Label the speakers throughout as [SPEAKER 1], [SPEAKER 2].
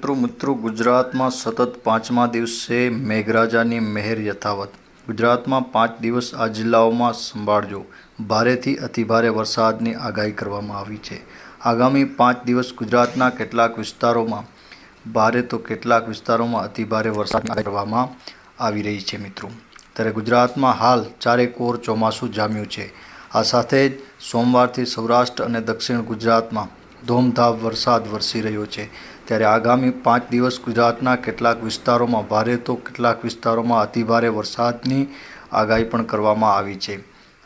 [SPEAKER 1] મિત્રો મિત્રો, ગુજરાતમાં સતત પાંચમા દિવસે મેઘરાજાની મહેર યથાવત. ગુજરાતમાં પાંચ દિવસ આ જિલ્લાઓમાં સંભાળજો. ભારેથી અતિભારે વરસાદની આગાહી કરવામાં આવી છે. આગામી પાંચ દિવસ ગુજરાતના કેટલાક વિસ્તારોમાં ભારે તો કેટલાક વિસ્તારોમાં અતિભારે વરસાદ કરવામાં આવી રહી છે, મિત્રો. ત્યારે ગુજરાતમાં હાલ ચારેકોર ચોમાસું જામ્યું છે. આ સાથે જ સોમવારથી સૌરાષ્ટ્ર અને દક્ષિણ ગુજરાતમાં ધોમધામ વરસાદ વરસી રહ્યો છે. ત્યારે આગામી પાંચ દિવસ ગુજરાતના કેટલાક વિસ્તારોમાં ભારે તો કેટલાક વિસ્તારોમાં અતિભારે વરસાદની આગાહી પણ કરવામાં આવી છે.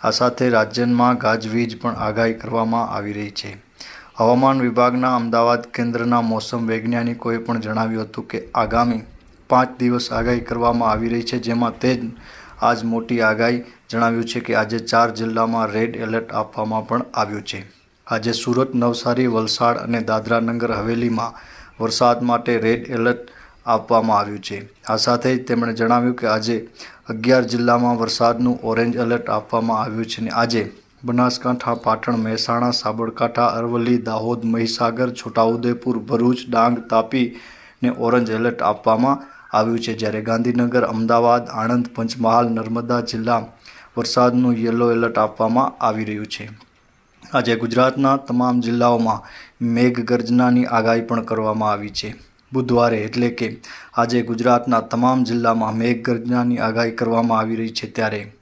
[SPEAKER 1] આ સાથે રાજ્યમાં ગાજવીજ પણ આગાહી કરવામાં આવી રહી છે. હવામાન વિભાગના અમદાવાદ કેન્દ્રના મોસમ વૈજ્ઞાનિકોએ પણ જણાવ્યું હતું કે આગામી પાંચ દિવસ આગાહી કરવામાં આવી રહી છે, જેમાં તે જ આજ મોટી આગાહી જણાવ્યું છે કે આજે ચાર જિલ્લામાં રેડ એલર્ટ આપવામાં પણ આવ્યું છે. આજે સુરત, નવસારી, વલસાડ અને દાદરાનગર હવેલીમાં વરસાદ માટે રેડ એલર્ટ આપવામાં આવ્યું છે. આ સાથે જ તેમણે જણાવ્યું કે આજે અગિયાર જિલ્લામાં વરસાદનું ઓરેન્જ એલર્ટ આપવામાં આવ્યું છે અને આજે બનાસકાંઠા, પાટણ, મહેસાણા, સાબરકાંઠા, અરવલ્લી, દાહોદ, મહીસાગર, છોટાઉદેપુર, ભરૂચ, ડાંગ, તાપી ને ઓરેન્જ એલર્ટ આપવામાં આવ્યું છે. જ્યારે ગાંધીનગર, અમદાવાદ, આણંદ, પંચમહાલ, નર્મદા જિલ્લા વરસાદનું યલો એલર્ટ આપવામાં આવી રહ્યું છે. આજે ગુજરાતના તમામ જિલ્લાઓમાં મેઘગર્જનાની આગાહી પણ કરવામાં આવી છે. બુધવારે એટલે કે આજે ગુજરાતના તમામ જિલ્લામાં મેઘગર્જનાની આગાહી કરવામાં આવી રહી છે ત્યારે.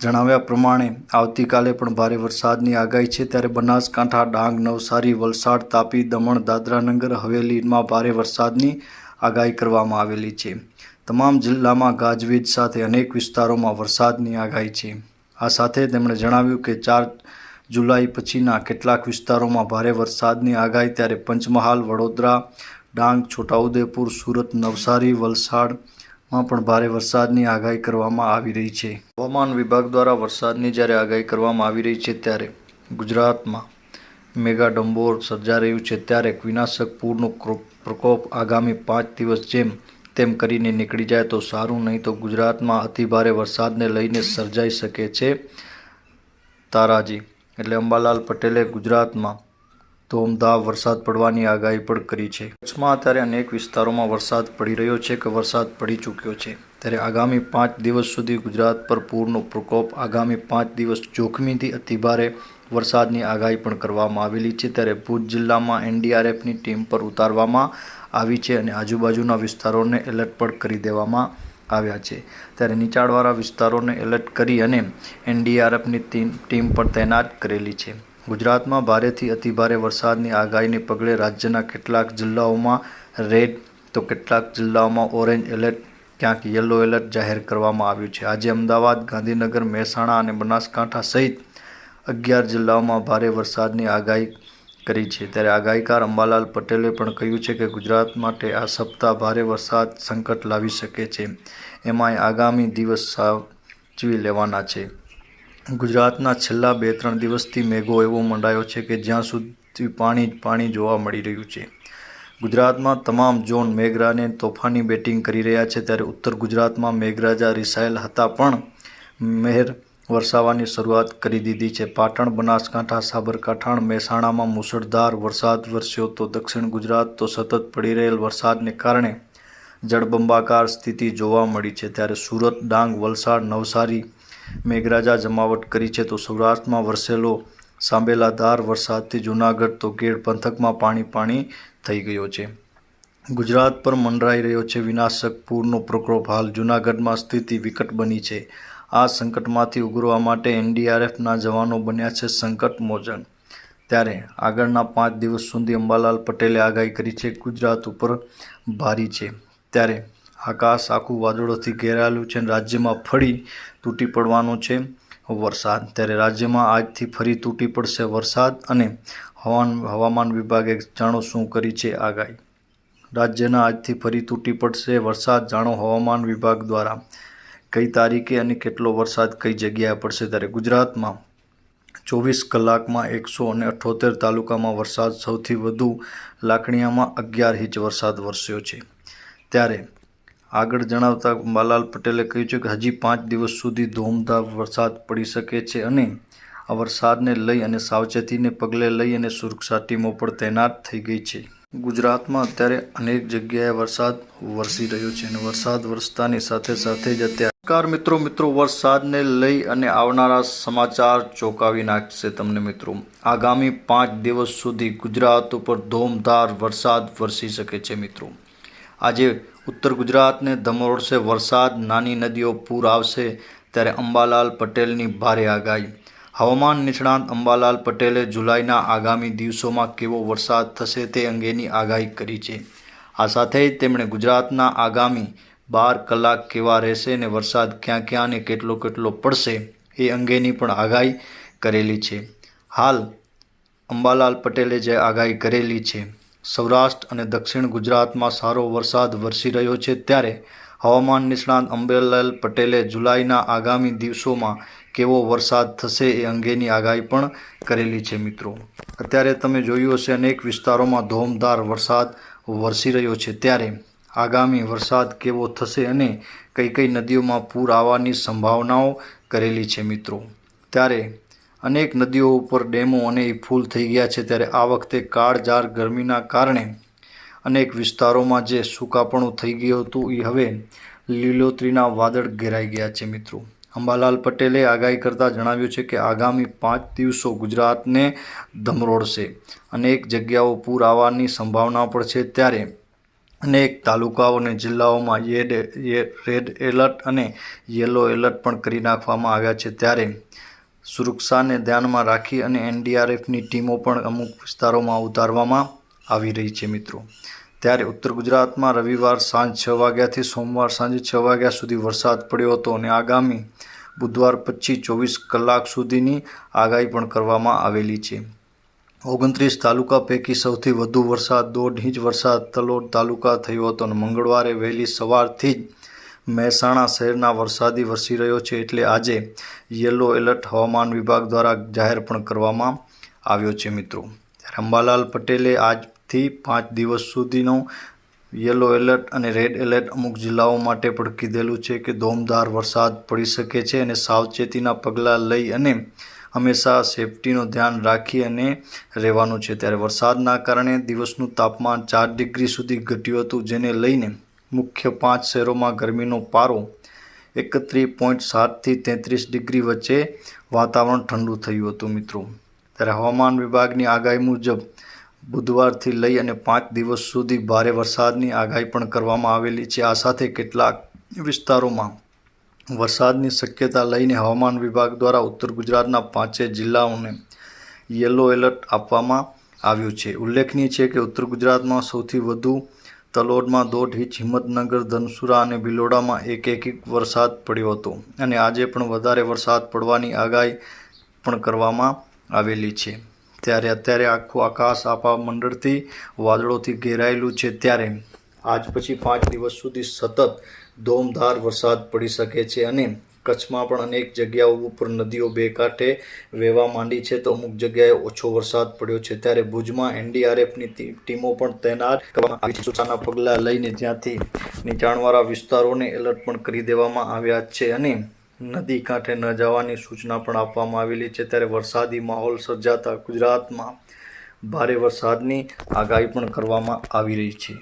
[SPEAKER 1] જણાવ્યા પ્રમાણે, આવતીકાલે પણ ભારે વરસાદની આગાહી છે ત્યારે બનાસકાંઠા, ડાંગ, નવસારી, વલસાડ, તાપી, દમણ, દાદરાનગર, હવેલીમાં ભારે વરસાદની આગાહી કરવામાં આવેલી છે. તમામ જિલ્લામાં ગાજવીજ સાથે અનેક વિસ્તારોમાં વરસાદની આગાહી છે. આ સાથે તેમણે જણાવ્યું કે ચાર જુલાઈ પછીના કેટલાક વિસ્તારોમાં ભારે વરસાદની આગાહી ત્યારે પંચમહાલ, વડોદરા, ડાંગ, છોટાઉદેપુર, સુરત, નવસારી, વલસાડમાં પણ ભારે વરસાદની આગાહી કરવામાં આવી રહી છે. હવામાન વિભાગ દ્વારા વરસાદની જ્યારે આગાહી કરવામાં આવી રહી છે ત્યારે ગુજરાતમાં મેગા ડંબોર સર્જા રહ્યું છે ત્યારે વિનાશક પૂરનો પ્રકોપ આગામી પાંચ દિવસ જેમ તેમ કરીને નીકળી જાય તો સારું, નહીં તો ગુજરાતમાં અતિભારે વરસાદને લઈને સર્જાઈ શકે છે તારાજી. એટલે અંબાલાલ પટેલે ગુજરાતમાં ધોમધામ વરસાદ પડવાની આગાહી પણ કરી છે. કચ્છમાં અત્યારે અનેક વિસ્તારોમાં વરસાદ પડી રહ્યો છે કે વરસાદ પડી ચૂક્યો છે. ત્યારે આગામી પાંચ દિવસ સુધી ગુજરાત પર પૂરનો પ્રકોપ આગામી પાંચ દિવસ જોખમીથી અતિભારે વરસાદની આગાહી પણ કરવામાં આવેલી છે. ત્યારે ભુજ જિલ્લામાં એનડીઆરએફની ટીમ પર ઉતારવામાં આવી છે અને આજુબાજુના વિસ્તારોને એલર્ટ પણ કરી દેવામાં આવ્યા છે. ત્યારે નીચાણવાળા વિસ્તારોને એલર્ટ કરી અને એનડીઆરએફની ટીમ પણ તૈનાત કરેલી છે. ગુજરાતમાં ભારેથી અતિભારે વરસાદની આગાહીને પગલે રાજ્યના કેટલાક જિલ્લાઓમાં રેડ, તો કેટલાક જિલ્લાઓમાં ઓરેન્જ એલર્ટ, ક્યાંક યલો એલર્ટ જાહેર કરવામાં આવ્યું છે. આજે અમદાવાદ, ગાંધીનગર, મહેસાણા અને બનાસકાંઠા સહિત અગિયાર જિલ્લાઓમાં ભારે વરસાદની આગાહી કરી છે. ત્યારે આગાહીકાર અંબાલાલ પટેલે પણ કહ્યું છે કે ગુજરાત માટે આ સપ્તાહ ભારે વરસાદ સંકટ લાવી શકે છે. એમાંય આગામી દિવસ સાચવી લેવાના છે. ગુજરાતના છેલ્લા બે ત્રણ દિવસથી મેઘો એવો મંડાયો છે કે જ્યાં સુધી પાણી જ પાણી જોવા મળી રહ્યું છે. ગુજરાતમાં તમામ ઝોન મેઘરાને તોફાની બેટિંગ કરી રહ્યા છે. ત્યારે ઉત્તર ગુજરાતમાં મેઘરાજા રિસાયેલ હતા પણ મહેર વરસાવવાની શરૂઆત કરી દીધી છે. પાટણ, બનાસકાંઠા, સાબરકાંઠા, મહેસાણામાં મુસળધાર વરસાદ વરસ્યો તો દક્ષિણ ગુજરાત તો સતત પડી રહેલ વરસાદને કારણે જળબંબાકાર સ્થિતિ જોવા મળી છે. ત્યારે સુરત, ડાંગ, વલસાડ, નવસારી, મેઘરાજા જમાવટ કરી છે તો સૌરાષ્ટ્રમાં વરસેલો સાંબેલાધાર વરસાદથી જૂનાગઢ તો ગેડ પંથકમાં પાણી પાણી થઈ ગયો છે. ગુજરાત પર મંડરાઈ રહ્યો છે. વિનાશક પૂરનો પ્રકોપ હાલ જૂનાગઢમાં સ્થિતિ વિકટ બની છે. આ સંકટમાંથી ઉગરવા માટે એનડીઆરએફના જવાનો બન્યા છે સંકટ મોજન. ત્યારે આગળના પાંચ દિવસ સુધી અંબાલાલ પટેલે આગાહી કરી છે, ગુજરાત ઉપર ભારી છે. ત્યારે આકાશ આખું વાદળોથી ઘેરાયેલું છે રાજ્યમાં ફરી તૂટી પડવાનો છે વરસાદ. ત્યારે રાજ્યમાં આજથી ફરી તૂટી પડશે વરસાદ અને હવાન, હવામાન વિભાગે જાણો શું કરી છે આગાહી. રાજ્યના આજથી ફરી તૂટી પડશે વરસાદ, જાણો હવામાન વિભાગ દ્વારા કઈ તારીખે અને કેટલો વરસાદ કઈ જગ્યાએ પડશે ત્યારે ગુજરાતમાં ચોવીસ કલાકમાં એકસો અને અઠ્ઠોતેર તાલુકામાં વરસાદ સૌથી વધુ લાકડીયામાં અગિયાર ઇંચ વરસાદ વરસ્યો છે. ત્યારે આગળ જણાવતા અંબાલાલ પટેલે કહ્યું છે કે હજી પાંચ દિવસ સુધી ધોમધામ વરસાદ પડી શકે છે અને આ વરસાદને લઈ અને સાવચેતીને પગલે લઈ અને સુરક્ષા ટીમો પણ તૈનાત થઈ ગઈ છે. ગુજરાતમાં અત્યારે અનેક જગ્યાએ વરસાદ વરસી રહ્યો છે અને વરસાદ વરસતાની સાથે સાથે જ અત્યારે કાર મિત્રો મિત્રો, વરસાદને લઈ અને આવનારા સમાચાર ચોંકાવી નાખશે તમને મિત્રો. આગામી પાંચ દિવસ સુધી ગુજરાત ઉપર ધોમધાર વરસાદ વરસી શકે છે મિત્રો. આજે ઉત્તર ગુજરાતને ધમરોડશે વરસાદ, નાની નદીઓ પૂર આવશે ત્યારે અંબાલાલ પટેલની ભારે આગાહી. હવામાન નિષ્ણાંત અંબાલાલ પટેલે જુલાઈના આગામી દિવસોમાં કેવો વરસાદ થશે તે અંગેની આગાહી કરી છે. આ સાથે તેમણે ગુજરાતના આગામી બાર કલાક કેવા રહેશે અને વરસાદ ક્યાં ક્યાં અને કેટલો કેટલો પડશે એ અંગેની પણ આગાહી કરેલી છે. હાલ અંબાલાલ પટેલે જે આગાહી કરેલી છે, સૌરાષ્ટ્ર અને દક્ષિણ ગુજરાતમાં સારો વરસાદ વરસી રહ્યો છે ત્યારે હવામાન નિષ્ણાંત અંબાલાલ પટેલે જુલાઈના આગામી દિવસોમાં કેવો વરસાદ થશે એ અંગેની આગાહી પણ કરેલી છે મિત્રો. અત્યારે તમે જોયું હશે અનેક વિસ્તારોમાં ધોમધાર વરસાદ વરસી રહ્યો છે. ત્યારે આગામી વરસાદ કેવો થશે અને કઈ કઈ નદીઓમાં પૂર આવવાની સંભાવનાઓ કરેલી છે મિત્રો. ત્યારે અનેક નદીઓ ઉપર ડેમો અને એ ફૂલ થઈ ગયા છે. ત્યારે આ વખતે કાળઝાળ ગરમીના કારણે અનેક વિસ્તારોમાં જે સૂકાપણું થઈ ગયું હતું, એ હવે લીલોતરીના વાદળ ઘેરાઈ ગયા છે મિત્રો. અંબાલાલ પટેલે આગાહી કરતાં જણાવ્યું છે કે આગામી પાંચ દિવસો ગુજરાતને ધમરોડશે. અનેક જગ્યાઓ પૂર આવવાની સંભાવના પણ છે ત્યારે અનેક તાલુકાઓ અને જિલ્લાઓમાં યેડ રેડ એલર્ટ અને યલો એલર્ટ પણ કરી નાખવામાં આવ્યા છે. ત્યારે સુરક્ષાને ધ્યાનમાં રાખી અને એનડીઆરએફની ટીમો પણ અમુક વિસ્તારોમાં ઉતારવામાં આવી રહી છે મિત્રો. ત્યારે ઉત્તર ગુજરાતમાં રવિવાર સાંજ છ વાગ્યાથી સોમવાર સાંજે છ વાગ્યા સુધી વરસાદ પડ્યો હતો અને આગામી બુધવાર પચીસ ચોવીસ કલાક સુધીની આગાહી પણ કરવામાં આવેલી છે. ઓગણત્રીસ તાલુકા પૈકી સૌથી વધુ વરસાદ, દોઢ ઇંચ વરસાદ તલોડ તાલુકા થયો હતો અને મંગળવારે વહેલી સવારથી જ મહેસાણા શહેરના વરસાદી વરસી રહ્યો છે એટલે આજે યલો એલર્ટ હવામાન વિભાગ દ્વારા જાહેર પણ કરવામાં આવ્યો છે મિત્રો. અંબાલાલ પટેલે આજથી પાંચ દિવસ સુધીનો યલો એલર્ટ અને રેડ એલર્ટ અમુક જિલ્લાઓ માટે પણ કીધેલું છે કે ધોમધાર વરસાદ પડી શકે છે અને સાવચેતીના પગલાં લઈ અને હંમેશા સેફટીનું ધ્યાન રાખી અને રહેવાનું છે. ત્યારે વરસાદના કારણે દિવસનું તાપમાન ચાર ડિગ્રી સુધી ઘટ્યું હતું, જેને લઈને મુખ્ય પાંચ શહેરોમાં ગરમીનો પારો એકત્રીસ પોઈન્ટ સાતથી તેત્રીસ ડિગ્રી વચ્ચે વાતાવરણ ઠંડુ થયું હતું મિત્રો. ત્યારે હવામાન વિભાગની આગાહી મુજબ બુધવારથી લઈ અને પાંચ દિવસ સુધી ભારે વરસાદની આગાહી પણ કરવામાં આવેલી છે. આ સાથે કેટલાક વિસ્તારોમાં વરસાદની શક્યતા લઈને હવામાન વિભાગ દ્વારા ઉત્તર ગુજરાતના પાંચે જિલ્લાઓને યલો એલર્ટ આપવામાં આવ્યું છે. ઉલ્લેખનીય છે કે ઉત્તર ગુજરાતમાં સૌથી વધુ તલોડમાં દોઢ ઇંચ, હિંમતનગર, ધનસુરા અને ભિલોડામાં એક એક વરસાદ પડ્યો હતો અને આજે પણ વધારે વરસાદ પડવાની આગાહી પણ કરવામાં આવેલી છે. ત્યારે અત્યારે આખું આકાશ આપા મંડળથી વાદળોથી ઘેરાયેલું છે. ત્યારે આજ પછી પાંચ દિવસ સુધી સતત ધોમધાર વરસાદ પડી શકે છે અને કચ્છમાં પણ અનેક જગ્યાઓ ઉપર નદીઓ બે કાંઠે વહેવા માંડી છે તો અમુક જગ્યાએ ઓછો વરસાદ પડ્યો છે. ત્યારે ભુજમાં એનડીઆરએફની ટીમો પણ તૈનાત કરવામાં આવી સૂચના પગલાં લઈને જ્યાંથી નીચાણવાળા વિસ્તારોને એલર્ટ પણ કરી દેવામાં આવ્યા છે અને નદી કાંઠે ન જવાની સૂચના પણ આપવામાં આવેલી છે. ત્યારે વરસાદી માહોલ સર્જાતા ગુજરાતમાં ભારે વરસાદની આગાહી પણ કરવામાં આવી રહી છે.